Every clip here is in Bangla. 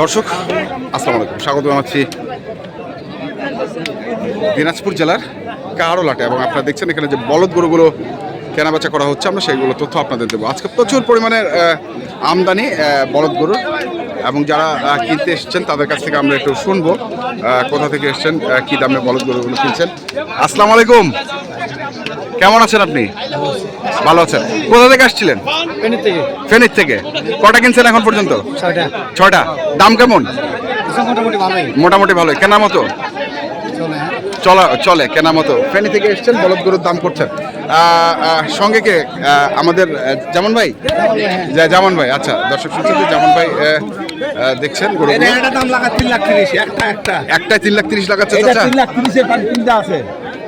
দর্শক, আসসালামু আলাইকুম। স্বাগত জানাচ্ছি দিনাজপুর জেলার কারোলাটে এবং আপনারা দেখছেন এখানে যে বলদ গরুগুলো কেনাবেচা করা হচ্ছে, আমরা সেইগুলো তথ্য আপনাদের দেবো। আজকে প্রচুর পরিমাণের আমদানি বলদ গরুর এবং যারা কিনতে এসছেন তাদের কাছ থেকে আমরা একটু শুনব কোথা থেকে এসছেন কী দামে বলদ গরুগুলো কিনছেন। আসসালামু আলাইকুম। কেমন আছেন আপনি? ভালো আছেন। কোথা থেকে আসছিলেন? ফেনের থেকে। কটা কিনছেন এখন পর্যন্ত? ছয়টা। দাম কেমন? মোটামুটি ভালোই। মোটামুটি ভালোই। কেনার মতো? চলে চলা কেনার মতো ফেনী থেকে এসছেন বলদ গরুর দাম করছেন। সঙ্গে কে? আমাদের জামান ভাই? যা- জামান ভাই আচ্ছা দর্শক শুনছেন যে জামান ভাই দেখছেন দাম লাগা তিন লাখ তিরিশ একটা একটা। তিন লাখ তিরিশ লাগাচ্ছে তিন লাখ তিরিশের পাঁচ তিনটা আছে।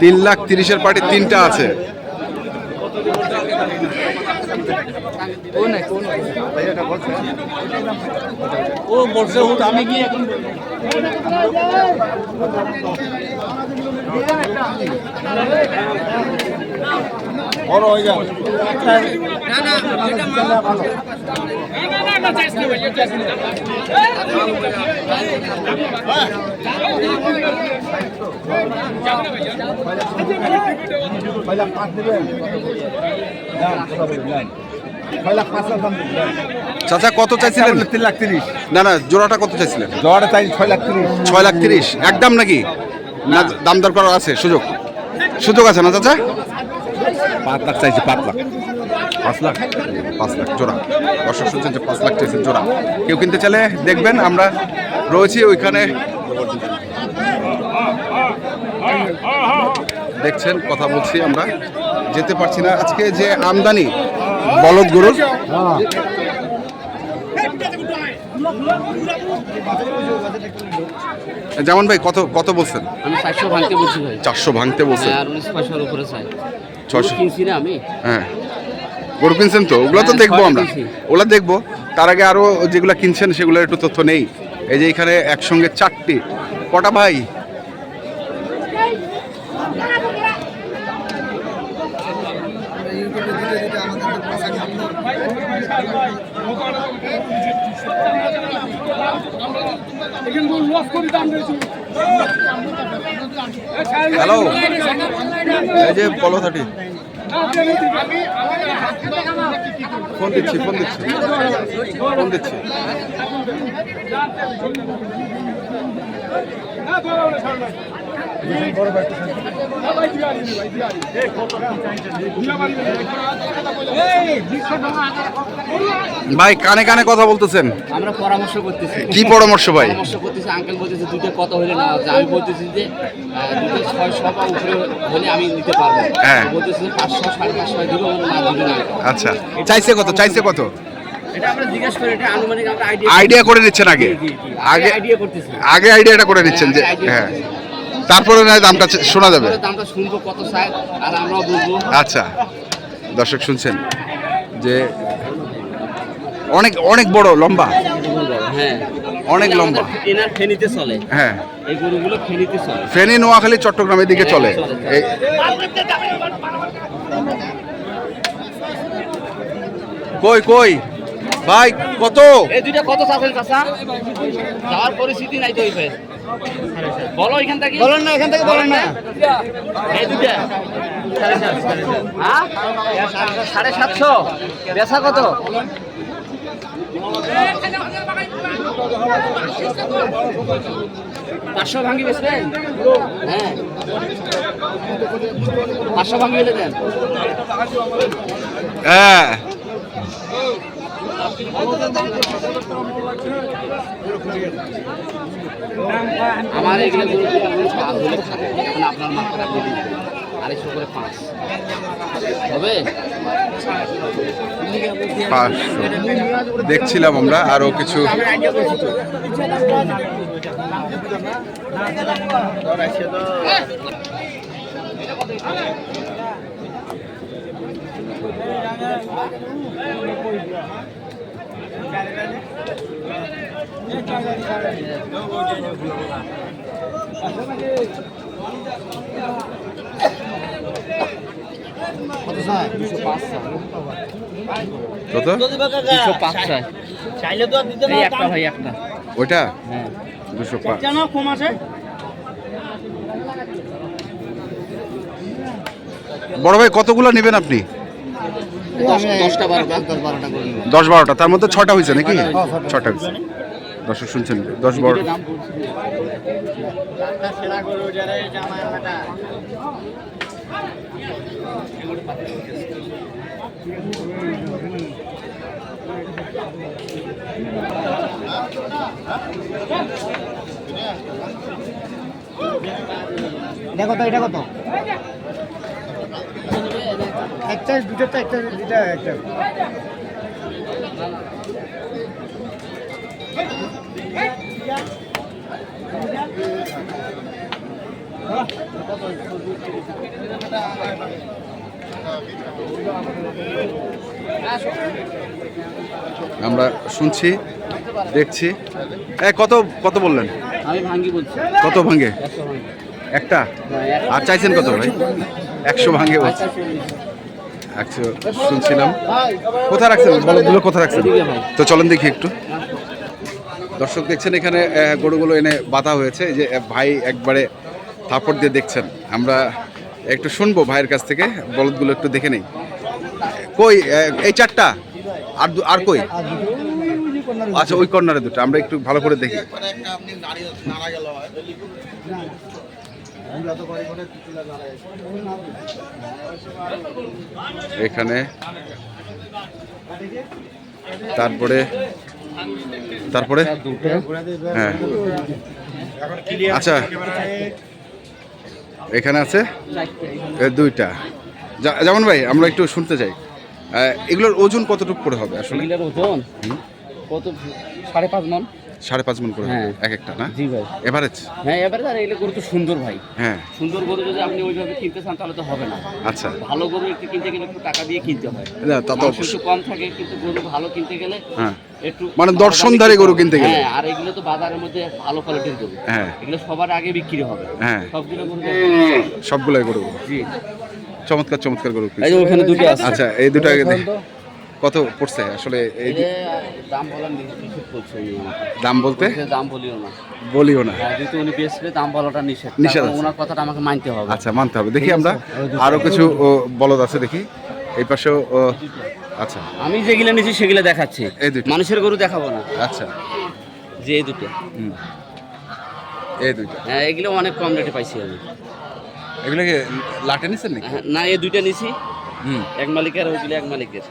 তিন লাখ তিরিশের পার্টি তিনটা আছে। ও বলছে ও আমি কি এখন বড় হয়ে পয়লা পাঁচ দেবেন চাচা কত চাইছিলেন? তিন লাখ তিরিশ। না না জোড়াটা কত চাইছিলেন? জোড়াটা চাই ছয় লাখ তিরিশ। ছয় লাখ তিরিশ। একদম নাকি? না দাম দর করার আছে সুযোগ। সুযোগ আছে না চাচা? পাঁচ লাখ চাইছি পাঁচ লাখ। পাঁচ লাখ? পাঁচ লাখ জোড়া। দর্শক শুনছেন যে পাঁচ লাখ চাইছেন জোড়া। কেউ কিনতে চাইলে দেখবেন আমরা রয়েছি ওইখানে। দেখছেন কথা বলছি আমরা। যেতে পারছি না। আজকে যে আমদানি বলদ গরুর। যেমন ভাই কত কত বলছেন? আমি চারশো ভাঙতে বলছি ভাই। চারশো ভাঙতে বলছেন? হ্যাঁ, আর উনিশ পয়সার উপরে চাই। ছশো কিনছি না আমি? হ্যাঁ। গরু কিনছেন তো? ওগুলো তো হ্যাঁ, দেখব আমরা। ওগুলো দেখব। তার আগে আরও যেগুলো কিনছেন সেগুলোর একটু তথ্য নেই। এই যে এখানে একসঙ্গে চারটি। কটা ভাই? হ্যালো এই যে বলো থাটি ফোন দিচ্ছি ফোন দিচ্ছি। ফোন দিচ্ছি। ভাই কানে কানে কথা বলতেছেন। আমরা পরামর্শ করতেছি। কি পরামর্শ ভাই? পরামর্শ করতেছি আঙ্কেল বলতেছে দুটো কত হলে না আমি বলতেছি যে আহ, দুটো ছয়শো বা উপরে হলে আমি নিতে পারব। হ্যাঁ। বলতেছি পাঁচশো সাড়ে পাঁচশো দিব না দিবে না। আচ্ছা। চাইছে কত? চাইছে কত? আইডিয়া করে নিচ্ছেন আগে? আগে আইডিয়া করতেছি। আগে আইডিয়াটা করে নিচ্ছেন যে হ্যাঁ, idea হ্যাঁ। তারপরে না দামটা শোনা যাবে। দামটা শুনব কত আর আমরাও বলব। আচ্ছা দর্শক শুনছেন যে অনেক অনেক বড় লম্বা। হ্যাঁ। অনেক লম্বা। এনার ফেনিতে চলে। হ্যাঁ। এই গরুগুলো ফেনিতে চলে। ফেনী নোয়াখালী চট্টগ্রামের দিকে চলে। কই কই? ভাই কত? এই দুইটা কত চাচ্ছেন চাচা? যাওয়ার পরিস্থিতি নাই তো বলো এখান থেকে। বলেন না এখান থেকে বলেন না। এই দুইটা। হ্যাঁ? সাড়ে সাতশো। বেচা কত? পাঁচশো ভাঙ্গি বেচবেন? হ্যাঁ। পাঁচশো দেন। হ্যাঁ। আমার এগুলো গরু পাঁচ হলে খাব এখন আপনার মাথাটা আপনি দিন আড়াইশো করে পাঁচ। হবে? দেখছিলাম আমরা আরও কিছু। দুশো পাঁচ চাই। চাইলে তো দিতে না একটা ভাই একটা। ওইটা? হ্যাঁ। দুশো পাঁচ। জানো কম আছে? বড় ভাই কতগুলো নেবেন আপনি? দশ বারোটা। তার মধ্যে ছটা হয়েছে নাকি? ছটা হয়েছে। দর্শক শুনছেন দশ বারো এটা কত এটা কত? একটা দুটো তো একটা দুটা একটা। আমরা শুনছি দেখছি। এ কত কত বললেন? আমি ভাঙ্গি বলছি। কত ভাঙ্গে। একটা? আর চাইছেন কত ভাই? একশো ভাঙ্গে বলছে। একশো শুনছিলাম। কোথায় রাখছেন? বলদগুলো কোথায় রাখছেন? তো চলেন দেখি একটু। দর্শক দেখছেন এখানে গরুগুলো এনে বাধা হয়েছে। যে ভাই একবারে থাপড় দিয়ে দেখছেন। আমরা একটু শুনব ভাইয়ের কাছ থেকে বলদগুলো একটু দেখে নেই। কই এই চারটা? আর আর কই? আচ্ছা ওই কর্নারে দুটো। আমরা একটু ভালো করে দেখি। এখানে তারপরে তারপরে? হ্যাঁ। আচ্ছা। এখানে আছে? দুইটা। যেমন ভাই আমরা একটু শুনতে চাই। এগুলোর ওজন কতটুকু করে হবে আসলে? এগুলোর ওজন কত সাড়ে পাঁচ মন? সাড়ে পাঁচ মন করে হ্যাঁ। এক একটা না? জি ভাই। এভারেজ হ্যাঁ এবারে আর এগুলো গরু তো সুন্দর ভাই। হ্যাঁ। সুন্দর গরু যদি আপনি ওইভাবে কিনতে চান তাহলে তো হবে না। আচ্ছা। ভালো গরু একটু কিনতে গেলে একটু টাকা দিয়ে কিনতে হয়। না, তা তো মাংস একটু অবশ্যই কম থাকে কিন্তু গরু ভালো কিনতে গেলে হ্যাঁ। একটু মানে দর্শনধারী গরু কিনতে গেলে। হ্যাঁ আর এগুলো তো বাজারের মধ্যে ভালো কোয়ালিটির গরু। হ্যাঁ। এগুলো সবার আগে বিক্রি হবে। হ্যাঁ। সবগুলো গরু সবগুলাই গরু। জি। চমৎকার চমৎকার গরু এই যে ওখানে দুটো আছে। আচ্ছা এই দুটো আগে দেখি। কত পড়ছে? আসলে এই যে দাম বলার নিষেধ করছে দাম বলতে? দাম বলিও না। বলিও না। আর যেহেতু উনি বেচলে দাম বলাটা নিষেধ। নিষেধ ওনার কথাটা আমাকে মানতে হবে। আচ্ছা মানতে হবে। দেখি আমরা আরও কিছু বলদ আছে দেখি। এই পাশেও ও, আচ্ছা। আমি যেগুলো নিয়েছি সেগুলো দেখাচ্ছি। এই দুটো। মানুষের গরু দেখাবো না। আচ্ছা। যে এই দুটো এই দুটো হ্যাঁ এগুলো অনেক কম রেটে পাইছি আমি। এগুলো কি লাটে নিছেন নাকি? হ্যাঁ, না এই দুইটা নিছি। এক মালিকের এক মালিকের।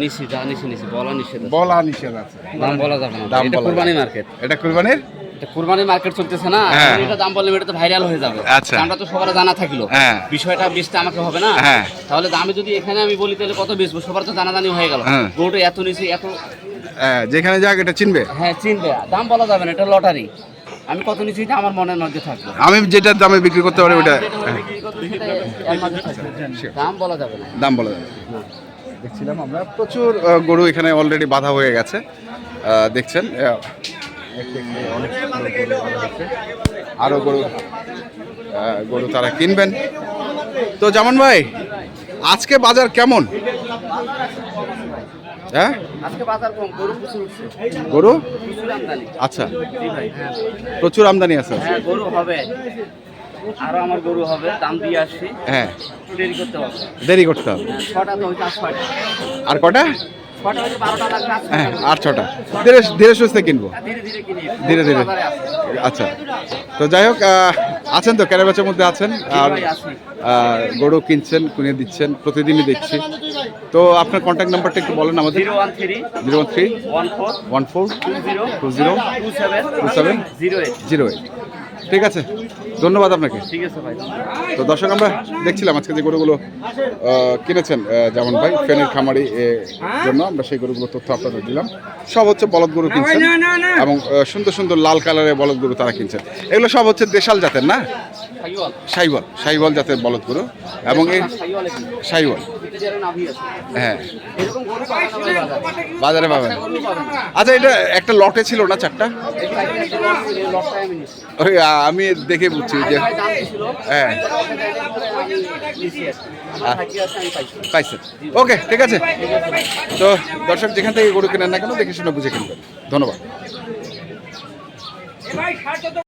নিছি যা নিছি নিছি বলা নিষেধ বলা নিষেধ আছে। দাম বলা যাবে না। এটা কুরবানি মার্কেট। এটা কুরবানির? মার্কেট চলতেছে না। হ্যাঁ। এটা দাম বললে এটা তো ভাইরাল হয়ে যাবে। আচ্ছা। দামটা তো সবার জানা থাকল। হ্যাঁ। বিষয়টা বেচতে আমাকে হবে না। হ্যাঁ। তাহলে দামে যদি এখানে আমি বলি তাহলে কত বেচবো? সবার তো জানাজানি হয়ে গেল। গরুটা এত নিছি এত হ্যাঁ, যেখানে যাক এটা চিনবে। হ্যাঁ চিনবে। দাম বলা যাবে না এটা লটারি। আমি কত নিছি এটা আমার মনের মধ্যে থাকবে। আমি যেটা দামে বিক্রি করতে পারি ওটা দাম বলা যাবে না। দাম বলা যাবে দেখছিলাম আমরা। প্রচুর গরু এখানে অলরেডি বাধা হয়ে গেছে। দেখছেন অনেক গরু আরও গরু গরু তারা কিনবেন। তো যেমন ভাই আজকে বাজার কেমন? হ্যাঁ? আজকে বাজার কম গরু আচ্ছা। জি ভাই হ্যাঁ। প্রচুর আমদানি আছে। হ্যাঁ গরু হবে। আরও আমার গরু হবে দাম দিয়ে আসছি। হ্যাঁ। দেরি করতে হবে। দেরি করতে হবে। হ্যাঁ, ছটা তো হইতে আর ছয়টা। আর কটা? হ্যাঁ আর ছটা। ধীরে ধীরে সুস্থে কিনবো। ধীরে ধীরে ধীরে। আচ্ছা। তো যাই হোক আছেন তো কেনাবেচার মধ্যে আছেন। আর গরু কিনছেন কিনে দিচ্ছেন প্রতিদিনই দেখছি। তো আপনার কন্ট্যাক্ট নাম্বারটা একটু বলেন আমাদের। Zero one three zero one three one four one four two zero two zero two seven two seven zero eight. Zero eight. ঠিক আছে ধন্যবাদ আপনাকে। ঠিক আছে ভাই। তো দর্শক আমরা দেখছিলাম আজকে যে গরুগুলো কিনেছেন যেমন ভাই ফেনের খামারি এ, জন্য আমরা সেই গরুগুলো তথ্য আপনাদের দিলাম। সব হচ্ছে বলদ গরু কিনছেন এবং সুন্দর সুন্দর লাল কালারের বলদ গরু তারা কিনছেন। এগুলো সব হচ্ছে দেশাল জাতের না? সাইওয়াল। সাইবল সাইবল জাতের বলদ গরু। এবং এই সাইওয়ালে। হ্যাঁ বাজারে। বাজারে পাবেন। আচ্ছা এটা একটা লটে ছিল না চারটা? ওই আমি দেখে বুঝছি যে হ্যাঁ। পাইছি। ওকে ঠিক আছে। তো দর্শক যেখান থেকে গরু কেনেন না কেন দেখে শুনে বুঝে কিনবেন। ধন্যবাদ।